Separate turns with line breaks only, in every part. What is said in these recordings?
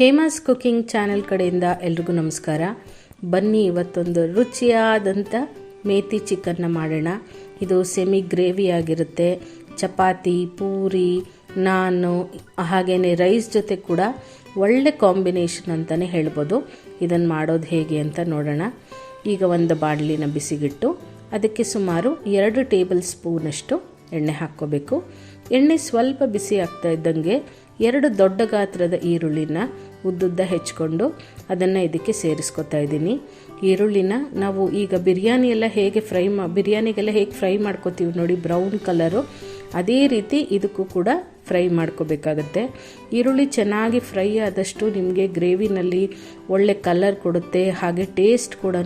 Hema's cooking channel ಕಡೆಯಿಂದ ಎಲ್ರಿಗೂ ನಮಸ್ಕಾರ. ಬನ್ನಿ ಇವತ್ತೊಂದು ರುಚಿಯಾದಂಥ ಮೇತಿ ಚಿಕನ್ನ ಮಾಡೋಣ. ಇದು ಸೆಮಿ ಗ್ರೇವಿ ಆಗಿರುತ್ತೆ. ಚಪಾತಿ, ಪೂರಿ, ನಾನು ಹಾಗೆಯೇ ರೈಸ್ ಜೊತೆ ಕೂಡ ಒಳ್ಳೆ ಕಾಂಬಿನೇಷನ್ ಅಂತಲೇ ಹೇಳ್ಬೋದು. ಇದನ್ನು ಮಾಡೋದು ಹೇಗೆ ಅಂತ ನೋಡೋಣ. ಈಗ ಒಂದು ಬಾಣಲಿನ ಬಿಸಿಗಿಟ್ಟು, ಅದಕ್ಕೆ ಸುಮಾರು ಎರಡು ಟೇಬಲ್ ಸ್ಪೂನಷ್ಟು ಎಣ್ಣೆ ಹಾಕ್ಕೋಬೇಕು. ಎಣ್ಣೆ ಸ್ವಲ್ಪ ಬಿಸಿ ಆಗ್ತಾ ಇದ್ದಂಗೆ ಎರಡು ದೊಡ್ಡ ಗಾತ್ರದ ಈರುಳ್ಳಿನ ಉದ್ದುದ್ದ ಹೆಚ್ಕೊಂಡು ಅದನ್ನು ಇದಕ್ಕೆ ಸೇರಿಸ್ಕೊತಾ ಇದ್ದೀನಿ. ಈರುಳ್ಳಿನ ನಾವು ಈಗ ಬಿರಿಯಾನಿ ಎಲ್ಲ ಹೇಗೆ ಫ್ರೈ ಮಾ, ಬಿರಿಯಾನಿಗೆಲ್ಲ ಹೇಗೆ ಫ್ರೈ ಮಾಡ್ಕೋತೀವಿ ನೋಡಿ, ಬ್ರೌನ್ ಕಲರು. ಅದೇ ರೀತಿ ಇದಕ್ಕೂ ಕೂಡ ಫ್ರೈ ಮಾಡ್ಕೋಬೇಕಾಗತ್ತೆ. ಈರುಳ್ಳಿ ಚೆನ್ನಾಗಿ ಫ್ರೈ ಆದಷ್ಟು ನಿಮಗೆ ಗ್ರೇವಿನಲ್ಲಿ ಒಳ್ಳೆ ಕಲರ್ ಕೊಡುತ್ತೆ, ಹಾಗೆ ಟೇಸ್ಟ್ ಕೂಡ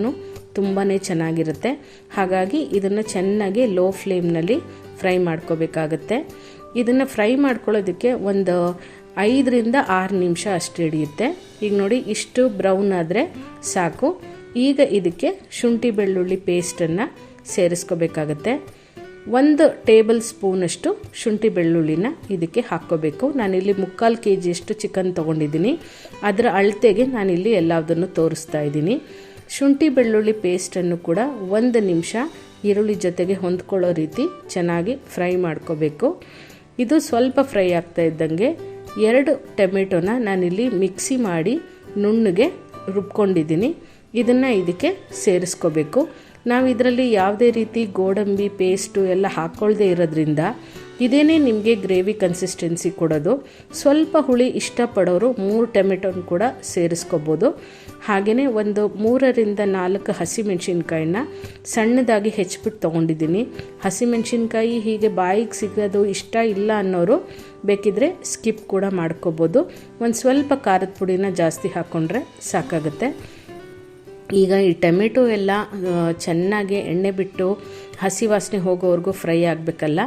ತುಂಬಾ ಚೆನ್ನಾಗಿರುತ್ತೆ. ಹಾಗಾಗಿ ಇದನ್ನು ಚೆನ್ನಾಗಿ ಲೋ ಫ್ಲೇಮ್ನಲ್ಲಿ ಫ್ರೈ ಮಾಡ್ಕೋಬೇಕಾಗತ್ತೆ. ಇದನ್ನು ಫ್ರೈ ಮಾಡ್ಕೊಳ್ಳೋದಕ್ಕೆ ಒಂದು ಐದರಿಂದ ಆರು ನಿಮಿಷ ಅಷ್ಟು ಹಿಡಿಯುತ್ತೆ. ಈಗ ನೋಡಿ, ಇಷ್ಟು ಬ್ರೌನ್ ಆದರೆ ಸಾಕು. ಈಗ ಇದಕ್ಕೆ ಶುಂಠಿ ಬೆಳ್ಳುಳ್ಳಿ ಪೇಸ್ಟನ್ನು ಸೇರಿಸ್ಕೋಬೇಕಾಗತ್ತೆ. ಒಂದು ಟೇಬಲ್ ಸ್ಪೂನಷ್ಟು ಶುಂಠಿ ಬೆಳ್ಳುಳ್ಳಿನ ಇದಕ್ಕೆ ಹಾಕ್ಕೋಬೇಕು. ನಾನಿಲ್ಲಿ ಮುಕ್ಕಾಲು ಕೆ ಜಿಯಷ್ಟು ಚಿಕನ್ ತೊಗೊಂಡಿದ್ದೀನಿ. ಅದರ ಅಳತೆಗೆ ನಾನಿಲ್ಲಿ ಎಲ್ಲದನ್ನು ತೋರಿಸ್ತಾ ಇದ್ದೀನಿ. ಶುಂಠಿ ಬೆಳ್ಳುಳ್ಳಿ ಪೇಸ್ಟನ್ನು ಕೂಡ ಒಂದು ನಿಮಿಷ ಈರುಳ್ಳಿ ಜೊತೆಗೆ ಹೊಂದ್ಕೊಳ್ಳೋ ರೀತಿ ಚೆನ್ನಾಗಿ ಫ್ರೈ ಮಾಡ್ಕೋಬೇಕು. ಇದು ಸ್ವಲ್ಪ ಫ್ರೈ ಆಗ್ತಾ ಇದ್ದಂಗೆ ಎರಡು ಟೊಮೆಟೊನ ನಾನಿಲ್ಲಿ ಮಿಕ್ಸಿ ಮಾಡಿ ನುಣ್ಣಗೆ ರುಬ್ಕೊಂಡಿದ್ದೀನಿ. ಇದನ್ನು ಇದಕ್ಕೆ ಸೇರಿಸ್ಕೋಬೇಕು. ನಾವು ಇದರಲ್ಲಿ ಯಾವುದೇ ರೀತಿ ಗೋಡಂಬಿ, ಪೇಸ್ಟು ಎಲ್ಲ ಹಾಕ್ಕೊಳ್ದೇ ಇರೋದ್ರಿಂದ ಇದೇನೇ ನಿಮಗೆ ಗ್ರೇವಿ ಕನ್ಸಿಸ್ಟೆನ್ಸಿ ಕೊಡೋದು. ಸ್ವಲ್ಪ ಹುಳಿ ಇಷ್ಟಪಡೋರು ಮೂರು ಟೊಮೆಟೊನ ಕೂಡ ಸೇರಿಸ್ಕೋಬೋದು. ಹಾಗೆಯೇ ಒಂದು ಮೂರರಿಂದ ನಾಲ್ಕು ಹಸಿಮೆಣ್ಸಿನ್ಕಾಯಿನ ಸಣ್ಣದಾಗಿ ಹೆಚ್ಚಿಬಿಟ್ಟು ತೊಗೊಂಡಿದ್ದೀನಿ. ಹಸಿಮೆಣ್ಸಿನ್ಕಾಯಿ ಹೀಗೆ ಬಾಯಿಗೆ ಸಿಗೋದು ಇಷ್ಟ ಇಲ್ಲ ಅನ್ನೋರು ಬೇಕಿದ್ರೆ ಸ್ಕಿಪ್ ಕೂಡ ಮಾಡ್ಕೋಬೋದು. ಒಂದು ಸ್ವಲ್ಪ ಖಾರದ ಪುಡಿನ ಜಾಸ್ತಿ ಹಾಕ್ಕೊಂಡ್ರೆ ಸಾಕಾಗುತ್ತೆ. ಈಗ ಈ ಟೊಮೆಟೊ ಎಲ್ಲ ಚೆನ್ನಾಗಿ ಎಣ್ಣೆ ಬಿಟ್ಟು ಹಸಿ ವಾಸನೆ ಹೋಗೋವರೆಗೂ ಫ್ರೈ ಆಗಬೇಕಲ್ಲ?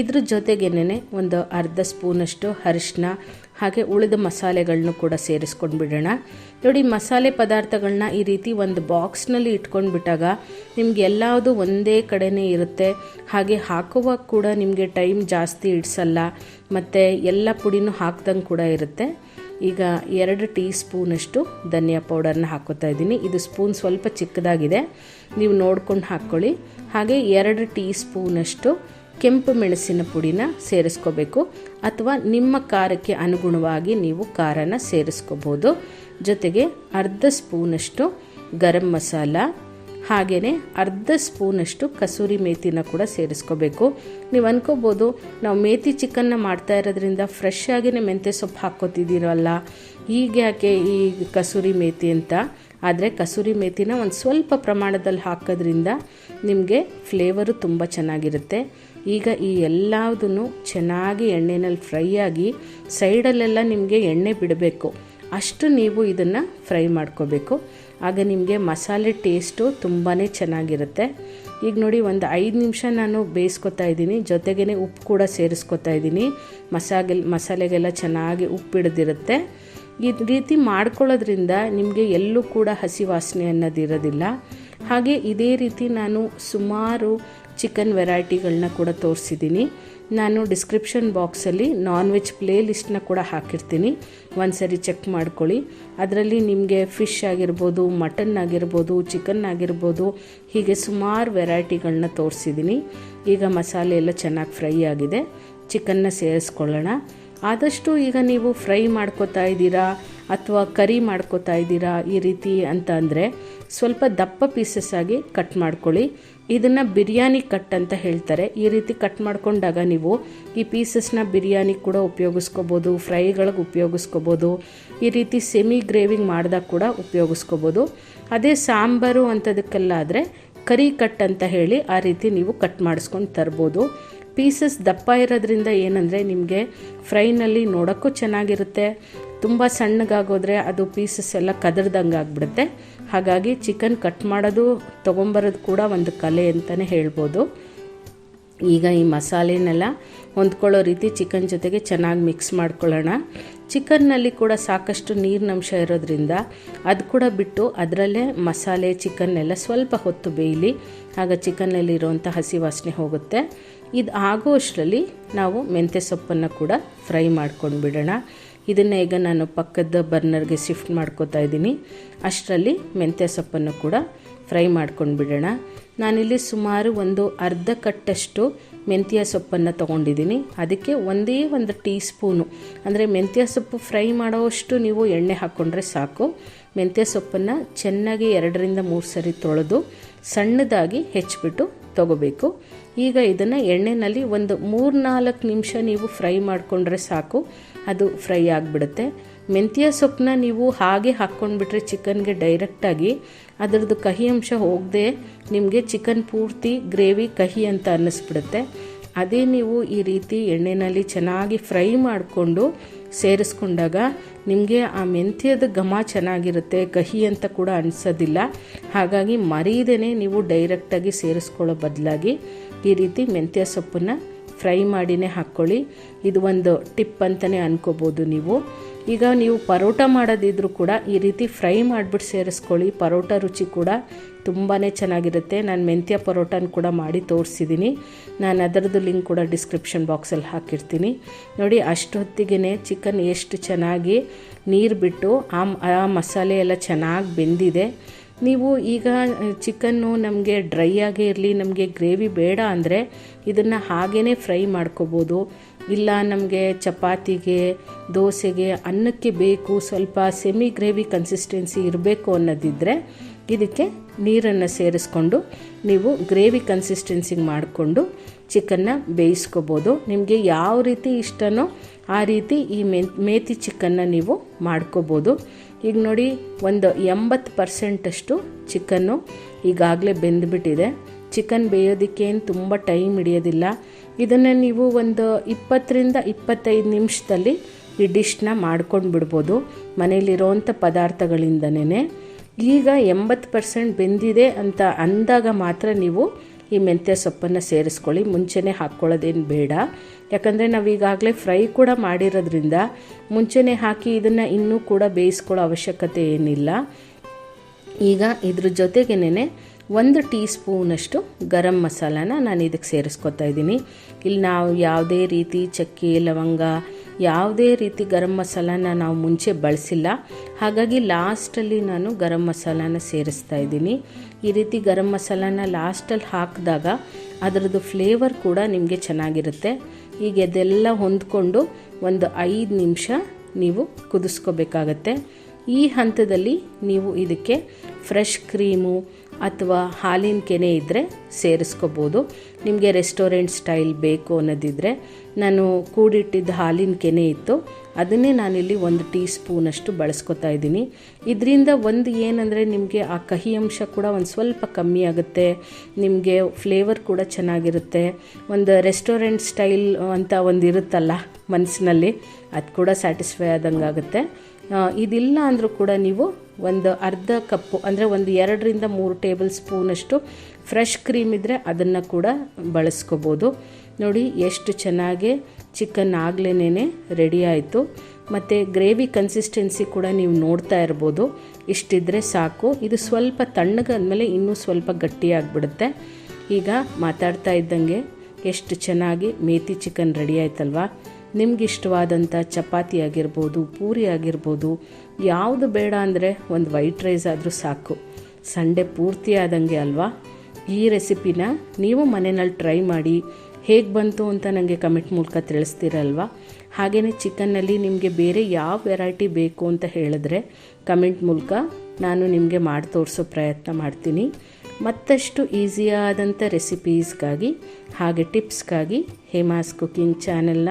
ಇದ್ರ ಜೊತೆಗೆನೇ ಒಂದು ಅರ್ಧ ಸ್ಪೂನಷ್ಟು ಅರಿಶಿನ ಹಾಗೆ ಉಳಿದ ಮಸಾಲೆಗಳನ್ನೂ ಕೂಡ ಸೇರಿಸ್ಕೊಂಡು ಬಿಡೋಣ. ನೋಡಿ, ಮಸಾಲೆ ಪದಾರ್ಥಗಳನ್ನ ಈ ರೀತಿ ಒಂದು ಬಾಕ್ಸ್ನಲ್ಲಿ ಇಟ್ಕೊಂಡು ಬಿಟ್ಟಾಗ ನಿಮ್ಗೆ ಎಲ್ಲವುದು ಒಂದೇ ಕಡೆನೇ ಇರುತ್ತೆ. ಹಾಗೆ ಹಾಕುವಾಗ ಕೂಡ ನಿಮಗೆ ಟೈಮ್ ಜಾಸ್ತಿ ಇಡಿಸಲ್ಲ. ಮತ್ತು ಎಲ್ಲ ಪುಡಿನೂ ಹಾಕ್ದಂಗೆ ಕೂಡ ಇರುತ್ತೆ. ಈಗ ಎರಡು ಟೀ ಸ್ಪೂನಷ್ಟು ಧನಿಯಾ ಪೌಡರ್ನ ಹಾಕೋತಾ ಇದ್ದೀನಿ. ಇದು ಸ್ಪೂನ್ ಸ್ವಲ್ಪ ಚಿಕ್ಕದಾಗಿದೆ. ನೀವು ನೋಡ್ಕೊಂಡು ಹಾಕ್ಕೊಳ್ಳಿ. ಹಾಗೆ ಎರಡು ಟೀ ಸ್ಪೂನಷ್ಟು ಕೆಂಪು ಮೆಣಸಿನ ಪುಡಿನ ಸೇರಿಸ್ಕೋಬೇಕು ಅಥವಾ ನಿಮ್ಮ ಖಾರಕ್ಕೆ ಅನುಗುಣವಾಗಿ ನೀವು ಖಾರನ ಸೇರಿಸ್ಕೋಬೋದು. ಜೊತೆಗೆ ಅರ್ಧ ಸ್ಪೂನಷ್ಟು ಗರಂ ಮಸಾಲ ಹಾಗೆಯೇ ಅರ್ಧ ಸ್ಪೂನಷ್ಟು ಕಸೂರಿ ಮೇಥಿನ ಕೂಡ ಸೇರಿಸ್ಕೋಬೇಕು. ನೀವು ಅನ್ಕೋಬೋದು, ನಾವು ಮೇತಿ ಚಿಕನ್ನ ಮಾಡ್ತಾ ಇರೋದ್ರಿಂದ ಫ್ರೆಶ್ ಆಗಿನೇ ಮೆಂತ್ಯ ಸೊಪ್ಪು ಹಾಕ್ಕೋತಿದ್ದೀರಲ್ಲ ಈಗ ಯಾಕೆ ಈ ಕಸೂರಿ ಮೇತಿ ಅಂತ? ಆದರೆ ಕಸೂರಿ ಮೇಥಿನ ಒಂದು ಸ್ವಲ್ಪ ಪ್ರಮಾಣದಲ್ಲಿ ಹಾಕೋದ್ರಿಂದ ನಿಮಗೆ ಫ್ಲೇವರು ತುಂಬ ಚೆನ್ನಾಗಿರುತ್ತೆ. ಈಗ ಈ ಎಲ್ಲದನ್ನು ಚೆನ್ನಾಗಿ ಎಣ್ಣೆನಲ್ಲಿ ಫ್ರೈ ಆಗಿ ಸೈಡಲ್ಲೆಲ್ಲ ನಿಮಗೆ ಎಣ್ಣೆ ಬಿಡಬೇಕು. ಅಷ್ಟು ನೀವು ಇದನ್ನು ಫ್ರೈ ಮಾಡ್ಕೋಬೇಕು. ಆಗ ನಿಮಗೆ ಮಸಾಲೆ ಟೇಸ್ಟು ತುಂಬಾ ಚೆನ್ನಾಗಿರುತ್ತೆ. ಈಗ ನೋಡಿ ಒಂದು ಐದು ನಿಮಿಷ ನಾನು ಬೇಯಿಸ್ಕೊತಾ ಇದ್ದೀನಿ. ಜೊತೆಗೇ ಉಪ್ಪು ಕೂಡ ಸೇರಿಸ್ಕೊತಾ ಇದ್ದೀನಿ. ಮಸಾಲೆ ಮಸಾಲೆಗೆಲ್ಲ ಚೆನ್ನಾಗಿ ಉಪ್ಪು ಹಿಡ್ದಿರುತ್ತೆ. ಈ ರೀತಿ ಮಾಡ್ಕೊಳ್ಳೋದ್ರಿಂದ ನಿಮಗೆ ಎಲ್ಲೂ ಕೂಡ ಹಸಿ ವಾಸನೆ ಅನ್ನೋದಿರೋದಿಲ್ಲ. ಹಾಗೆ ಇದೇ ರೀತಿ ನಾನು ಸುಮಾರು ಚಿಕನ್ ವೆರೈಟಿಗಳನ್ನ ಕೂಡ ತೋರಿಸಿದ್ದೀನಿ ನಾನು ಡಿಸ್ಕ್ರಿಪ್ಷನ್ ಬಾಕ್ಸಲ್ಲಿ ನಾನ್ ವೆಜ್ ಪ್ಲೇ ಲಿಸ್ಟ್ನ ಕೂಡ ಹಾಕಿರ್ತೀನಿ. ಒಂದು ಸರಿ ಚೆಕ್ ಮಾಡ್ಕೊಳ್ಳಿ. ಅದರಲ್ಲಿ ನಿಮಗೆ ಫಿಶ್ ಆಗಿರ್ಬೋದು ಮಟನ್ ಆಗಿರ್ಬೋದು ಚಿಕನ್ ಆಗಿರ್ಬೋದು, ಹೀಗೆ ಸುಮಾರು ವೆರೈಟಿಗಳನ್ನ ತೋರಿಸಿದ್ದೀನಿ ಈಗ ಮಸಾಲೆ ಎಲ್ಲ ಚೆನ್ನಾಗಿ ಫ್ರೈ ಆಗಿದೆ. ಚಿಕನ್ನ ಸೇರಿಸ್ಕೊಳ್ಳೋಣ. ಆದಷ್ಟು ಈಗ ನೀವು ಫ್ರೈ ಮಾಡ್ಕೋತಾ ಇದ್ದೀರಾ ಅಥವಾ ಕರಿ ಮಾಡ್ಕೋತಾ ಇದ್ದೀರಾ ಈ ರೀತಿ ಅಂತ ಅಂದರೆ ಸ್ವಲ್ಪ ದಪ್ಪ ಪೀಸಸ್ ಆಗಿ ಕಟ್ ಮಾಡ್ಕೊಳ್ಳಿ. ಇದನ್ನು ಬಿರಿಯಾನಿ ಕಟ್ ಅಂತ ಹೇಳ್ತಾರೆ. ಈ ರೀತಿ ಕಟ್ ಮಾಡ್ಕೊಂಡಾಗ ನೀವು ಈ ಪೀಸಸ್ನ ಬಿರಿಯಾನಿ ಕೂಡ ಉಪಯೋಗಿಸ್ಕೋಬೋದು, ಫ್ರೈಗಳಿಗೆ ಉಪಯೋಗಿಸ್ಕೋಬೋದು, ಈ ರೀತಿ ಸೆಮಿ ಗ್ರೇವಿಂಗ್ ಮಾಡಿದಾಗ ಕೂಡ ಉಪಯೋಗಿಸ್ಕೋಬೋದು. ಅದೇ ಸಾಂಬಾರು ಅಂಥದಕ್ಕೆಲ್ಲ ಆದರೆ ಕರಿ ಕಟ್ ಅಂತ ಹೇಳಿ ಆ ರೀತಿ ನೀವು ಕಟ್ ಮಾಡಿಸ್ಕೊಂಡು ತರ್ಬೋದು. ಪೀಸಸ್ ದಪ್ಪ ಇರೋದ್ರಿಂದ ಏನಂದರೆ ನಿಮಗೆ ಫ್ರೈನಲ್ಲಿ ನೋಡೋಕ್ಕೂ ಚೆನ್ನಾಗಿರುತ್ತೆ. ತುಂಬ ಸಣ್ಣಗಾಗೋದ್ರೆ ಅದು ಪೀಸಸ್ ಎಲ್ಲ ಕದರ್ದಂಗೆ ಆಗಿಬಿಡುತ್ತೆ ಹಾಗಾಗಿ ಚಿಕನ್ ಕಟ್ ಮಾಡೋದು, ತೊಗೊಂಬರೋದು ಕೂಡ ಒಂದು ಕಲೆ ಅಂತಲೇ ಹೇಳ್ಬೋದು. ಈಗ ಈ ಮಸಾಲೆನೆಲ್ಲ ಹೊಂದ್ಕೊಳ್ಳೋ ರೀತಿ ಚಿಕನ್ ಜೊತೆಗೆ ಚೆನ್ನಾಗಿ ಮಿಕ್ಸ್ ಮಾಡ್ಕೊಳ್ಳೋಣ. ಚಿಕನ್ನಲ್ಲಿ ಕೂಡ ಸಾಕಷ್ಟು ನೀರಿನಂಶ ಇರೋದ್ರಿಂದ ಅದು ಕೂಡ ಬಿಟ್ಟು ಅದರಲ್ಲೇ ಮಸಾಲೆ, ಚಿಕನ್ನೆಲ್ಲ ಸ್ವಲ್ಪ ಹೊತ್ತು ಬೇಯಲಿ, ಆಗ ಚಿಕನ್ನಲ್ಲಿರುವಂಥ ಹಸಿ ವಾಸನೆ ಹೋಗುತ್ತೆ. ಇದು ಆಗೋ ಅಷ್ಟರಲ್ಲಿ ನಾವು ಮೆಂತ್ಯ ಸೊಪ್ಪನ್ನು ಕೂಡ ಫ್ರೈ ಮಾಡ್ಕೊಂಡು ಬಿಡೋಣ ಇದನ್ನು ಈಗ ನಾನು ಪಕ್ಕದ ಬರ್ನರ್ಗೆ ಶಿಫ್ಟ್ ಮಾಡ್ಕೋತಾ ಇದ್ದೀನಿ. ಅಷ್ಟರಲ್ಲಿ ಮೆಂತ್ಯ ಸೊಪ್ಪನ್ನು ಕೂಡ ಫ್ರೈ ಮಾಡ್ಕೊಂಡು ಬಿಡೋಣ. ನಾನಿಲ್ಲಿ ಸುಮಾರು ಒಂದು ಅರ್ಧ ಕಟ್ಟಷ್ಟು ಮೆಂತ್ಯ ಸೊಪ್ಪನ್ನು ತೊಗೊಂಡಿದ್ದೀನಿ. ಅದಕ್ಕೆ ಒಂದೇ ಒಂದು ಟೀ ಸ್ಪೂನು ಅಂದರೆ ಮೆಂತ್ಯ ಸೊಪ್ಪು ಫ್ರೈ ಮಾಡೋವಷ್ಟು ನೀವು ಎಣ್ಣೆ ಹಾಕ್ಕೊಂಡ್ರೆ ಸಾಕು. ಮೆಂತ್ಯ ಸೊಪ್ಪನ್ನು ಚೆನ್ನಾಗಿ ಎರಡರಿಂದ ಮೂರು ಸರಿ ತೊಳೆದು ಸಣ್ಣದಾಗಿ ಹೆಚ್ಚಿಬಿಟ್ಟು ತಗೋಬೇಕು. ಈಗ ಇದನ್ನು ಎಣ್ಣೆಯಲ್ಲಿ ಒಂದು ಮೂರು ನಾಲ್ಕು ನಿಮಿಷ ನೀವು ಫ್ರೈ ಮಾಡಿಕೊಂಡ್ರೆ ಸಾಕು. ಅದು ಫ್ರೈ ಆಗಿಬಿಡುತ್ತೆ. ಮೆಂತ್ಯ ಸೊಪ್ಪನ್ನ ನೀವು ಹಾಗೆ ಹಾಕ್ಕೊಂಡ್ಬಿಟ್ರೆ ಚಿಕನ್ಗೆ ಡೈರೆಕ್ಟಾಗಿ ಅದರದ್ದು ಕಹಿ ಅಂಶ ಹೋಗದೆ ನಿಮಗೆ ಚಿಕನ್ ಪೂರ್ತಿ ಗ್ರೇವಿ ಕಹಿ ಅಂತ ಅನ್ನಿಸ್ಬಿಡುತ್ತೆ. ಅದೇ ನೀವು ಈ ರೀತಿ ಎಣ್ಣೆಯಲ್ಲಿ ಚೆನ್ನಾಗಿ ಫ್ರೈ ಮಾಡಿಕೊಂಡು ಸೇರಿಸ್ಕೊಂಡಾಗ ನಿಮಗೆ ಆ ಮೆಂತ್ಯದ ಘಮ ಚೆನ್ನಾಗಿರುತ್ತೆ, ಕಹಿ ಅಂತ ಕೂಡ ಅನಿಸೋದಿಲ್ಲ. ಹಾಗಾಗಿ ಮರೀದೇ ನೀವು ಡೈರೆಕ್ಟಾಗಿ ಸೇರಿಸ್ಕೊಳ್ಳೋ ಬದಲಾಗಿ ಈ ರೀತಿ ಮೆಂತ್ಯ ಸೊಪ್ಪನ್ನು ಫ್ರೈ ಮಾಡಿನೇ ಹಾಕ್ಕೊಳ್ಳಿ ಇದು ಒಂದು ಟಿಪ್ ಅಂತಲೇ ಅನ್ಕೋಬೋದು ನೀವು. ಈಗ ನೀವು ಪರೋಟ ಮಾಡೋದಿದ್ರೂ ಕೂಡ ಈ ರೀತಿ ಫ್ರೈ ಮಾಡಿಬಿಟ್ಟು ಸೇರಿಸ್ಕೊಳ್ಳಿ. ಪರೋಟ ರುಚಿ ಕೂಡ ತುಂಬಾ ಚೆನ್ನಾಗಿರುತ್ತೆ. ನಾನು ಮೆಂತ್ಯ ಪರೋಟನ ಕೂಡ ಮಾಡಿ ತೋರಿಸಿದ್ದೀನಿ ನಾನು ಅದರದ್ದು ಲಿಂಕ್ ಕೂಡ ಡಿಸ್ಕ್ರಿಪ್ಷನ್ ಬಾಕ್ಸಲ್ಲಿ ಹಾಕಿರ್ತೀನಿ. ನೋಡಿ, ಅಷ್ಟು ಹೊತ್ತಿಗೆ ಚಿಕನ್ ಎಷ್ಟು ಚೆನ್ನಾಗಿ ನೀರು ಬಿಟ್ಟು ಆ ಮಸಾಲೆ ಎಲ್ಲ ಚೆನ್ನಾಗಿ ಬೆಂದಿದೆ. ನೀವು ಈಗ ಚಿಕನ್ನು ನಮಗೆ ಡ್ರೈ ಆಗೇ ಇರಲಿ, ನಮಗೆ ಗ್ರೇವಿ ಬೇಡ ಅಂದರೆ ಇದನ್ನು ಹಾಗೇ ಫ್ರೈ ಮಾಡ್ಕೋಬೋದು. ಇಲ್ಲ ನಮಗೆ ಚಪಾತಿಗೆ, ದೋಸೆಗೆ ಅನ್ನಕ್ಕೆ ಬೇಕು, ಸ್ವಲ್ಪ ಸೆಮಿ ಗ್ರೇವಿ ಕನ್ಸಿಸ್ಟೆನ್ಸಿ ಇರಬೇಕು ಅನ್ನೋದಿದ್ದರೆ ಇದಕ್ಕೆ ನೀರನ್ನು ಸೇರಿಸ್ಕೊಂಡು ನೀವು ಗ್ರೇವಿ ಕನ್ಸಿಸ್ಟೆನ್ಸಿಗೆ ಮಾಡಿಕೊಂಡು ಚಿಕನ್ನ ಬೇಯಿಸ್ಕೋಬೋದು. ನಿಮಗೆ ಯಾವ ರೀತಿ ಇಷ್ಟನೋ ಆ ರೀತಿ ಈ ಮೇತಿ ಚಿಕನ್ನ ನೀವು ಮಾಡ್ಕೋಬೋದು. ಈಗ ನೋಡಿ, ಒಂದು ಎಂಬತ್ತು ಪರ್ಸೆಂಟಷ್ಟು ಚಿಕನ್ನು ಈಗಾಗಲೇ ಬೆಂದುಬಿಟ್ಟಿದೆ. ಚಿಕನ್ ಬೇಯೋದಕ್ಕೇನು ತುಂಬ ಟೈಮ್ ಹಿಡಿಯೋದಿಲ್ಲ. ಇದನ್ನು ನೀವು ಒಂದು ಇಪ್ಪತ್ತರಿಂದ ಇಪ್ಪತ್ತೈದು ನಿಮಿಷದಲ್ಲಿ ಈ ಡಿಶ್ನ ಮಾಡ್ಕೊಂಡು ಬಿಡ್ಬೋದು ಮನೇಲಿರೋವಂಥ ಪದಾರ್ಥಗಳಿಂದನೇ ಈಗ ಎಂಬತ್ತು ಪರ್ಸೆಂಟ್ ಬೆಂದಿದೆ ಅಂತ ಅಂದಾಗ ಮಾತ್ರ ನೀವು ಈ ಮೆಂತ್ಯ ಸೊಪ್ಪನ್ನು ಸೇರಿಸ್ಕೊಳ್ಳಿ. ಮುಂಚೆನೇ ಹಾಕ್ಕೊಳ್ಳೋದೇನು ಬೇಡ. ಯಾಕಂದರೆ ನಾವು ಈಗಾಗಲೇ ಫ್ರೈ ಕೂಡ ಮಾಡಿರೋದ್ರಿಂದ ಮುಂಚೆನೇ ಹಾಕಿ ಇದನ್ನು ಇನ್ನೂ ಕೂಡ ಬೇಯಿಸ್ಕೊಳ್ಳೋ ಅವಶ್ಯಕತೆ ಏನಿಲ್ಲ. ಈಗ ಇದ್ರ ಜೊತೆಗೇನೆ ಒಂದು ಟೀ ಸ್ಪೂನಷ್ಟು ಗರಂ ಮಸಾಲಾನ ನಾನು ಇದಕ್ಕೆ ಸೇರಿಸ್ಕೊತಾ ಇದ್ದೀನಿ. ಇಲ್ಲಿ ನಾವು ಯಾವುದೇ ರೀತಿ ಚಕ್ಕೆ, ಲವಂಗ ಯಾವುದೇ ರೀತಿ ಗರಂ ಮಸಾಲಾನ ನಾವು ಮುಂಚೆ ಬಳಸಿಲ್ಲ. ಹಾಗಾಗಿ ಲಾಸ್ಟಲ್ಲಿ ನಾನು ಗರಂ ಮಸಾಲಾನ ಸೇರಿಸ್ತಾ ಇದ್ದೀನಿ. ಈ ರೀತಿ ಗರಂ ಮಸಾಲಾನ ಲಾಸ್ಟಲ್ಲಿ ಹಾಕಿದಾಗ ಅದರದ್ದು ಫ್ಲೇವರ್ ಕೂಡ ನಿಮಗೆ ಚೆನ್ನಾಗಿರುತ್ತೆ. ಈಗ ಇದೆಲ್ಲ ಹೊಂದ್ಕೊಂಡು ಒಂದು ಐದು ನಿಮಿಷ ನೀವು ಕುದಿಸ್ಕೋಬೇಕಾಗತ್ತೆ. ಈ ಹಂತದಲ್ಲಿ ನೀವು ಇದಕ್ಕೆ ಫ್ರೆಶ್ ಕ್ರೀಮು ಅಥವಾ ಹಾಲಿನ ಕೆನೆ ಇದ್ದರೆ ಸೇರಿಸ್ಕೋಬೋದು. ನಿಮಗೆ ರೆಸ್ಟೋರೆಂಟ್ ಸ್ಟೈಲ್ ಬೇಕು ಅನ್ನೋದಿದ್ದರೆ ನಾನು ಕೂಡಿಟ್ಟಿದ್ದ ಹಾಲಿನ ಕೆನೆ ಇತ್ತು. ಅದನ್ನೇ ನಾನಿಲ್ಲಿ ಒಂದು ಟೀ ಸ್ಪೂನಷ್ಟು ಬಳಸ್ಕೊತಾ ಇದ್ದೀನಿ. ಇದರಿಂದ ಒಂದು ಏನಂದರೆ ನಿಮಗೆ ಆ ಕಹಿ ಅಂಶ ಕೂಡ ಒಂದು ಸ್ವಲ್ಪ ಕಮ್ಮಿ ಆಗುತ್ತೆ. ನಿಮಗೆ ಫ್ಲೇವರ್ ಕೂಡ ಚೆನ್ನಾಗಿರುತ್ತೆ. ಒಂದು ರೆಸ್ಟೋರೆಂಟ್ ಸ್ಟೈಲ್ ಅಂತ ಒಂದು ಇರುತ್ತಲ್ಲ ಮನಸ್ಸಿನಲ್ಲಿ ಅದು ಕೂಡ ಸ್ಯಾಟಿಸ್ಫೈ ಆದಂಗೆ ಆಗುತ್ತೆ ಇದಿಲ್ಲ ಅಂದರೂ ಕೂಡ ನೀವು ಒಂದು ಅರ್ಧ ಕಪ್ಪು, ಅಂದರೆ ಒಂದು ಎರಡರಿಂದ ಮೂರು ಟೇಬಲ್ ಸ್ಪೂನಷ್ಟು ಫ್ರೆಶ್ ಕ್ರೀಮ್ ಇದ್ದರೆ ಅದನ್ನು ಕೂಡ ಬಳಸ್ಕೋಬೋದು. ನೋಡಿ, ಎಷ್ಟು ಚೆನ್ನಾಗಿ ಚಿಕನ್ ಆಗ್ಲೇ ರೆಡಿ ಆಯಿತು. ಮತ್ತು ಗ್ರೇವಿ ಕನ್ಸಿಸ್ಟೆನ್ಸಿ ಕೂಡ ನೀವು ನೋಡ್ತಾ ಇರ್ಬೋದು. ಇಷ್ಟಿದ್ರೆ ಸಾಕು. ಇದು ಸ್ವಲ್ಪ ತಣ್ಣಗಾದಮೇಲೆ ಇನ್ನೂ ಸ್ವಲ್ಪ ಗಟ್ಟಿಯಾಗಿಬಿಡುತ್ತೆ ಈಗ ಮಾತಾಡ್ತಾ ಇದ್ದಂಗೆ ಎಷ್ಟು ಚೆನ್ನಾಗಿ ಮೇತಿ ಚಿಕನ್ ರೆಡಿ ಆಯ್ತಲ್ವಾ? ನಿಮ್ಗೆ ಇಷ್ಟವಾದಂಥ ಚಪಾತಿ ಆಗಿರ್ಬೋದು, ಪೂರಿ ಆಗಿರ್ಬೋದು, ಯಾವುದು ಬೇಡ ಅಂದರೆ ಒಂದು ವೈಟ್ ರೈಸ್ ಆದರೂ ಸಾಕು. ಸಂಡೆ ಪೂರ್ತಿ ಆದಂಗೆ ಅಲ್ವಾ? ಈ ರೆಸಿಪಿನ ನೀವು ಮನೆಯಲ್ಲಿ ಟ್ರೈ ಮಾಡಿ, ಹೇಗೆ ಬಂತು ಅಂತ ನನಗೆ ಕಮೆಂಟ್ ಮೂಲಕ ತಿಳಿಸ್ತೀರಲ್ವ? ಹಾಗೆಯೇ ಚಿಕನ್ನಲ್ಲಿ ನಿಮಗೆ ಬೇರೆ ಯಾವ ವೆರೈಟಿ ಬೇಕು ಅಂತ ಹೇಳಿದ್ರೆ ಕಮೆಂಟ್ ಮೂಲಕ ನಾನು ನಿಮಗೆ ಮಾಡಿ ತೋರಿಸೋ ಪ್ರಯತ್ನ ಮಾಡ್ತೀನಿ. ಮತ್ತಷ್ಟು ಈಸಿಯಾದಂಥ ರೆಸಿಪೀಸ್ಗಾಗಿ ಹಾಗೆ ಟಿಪ್ಸ್ಗಾಗಿ ಹೇಮಾಸ್ ಕುಕಿಂಗ್ ಚಾನೆಲ್ನ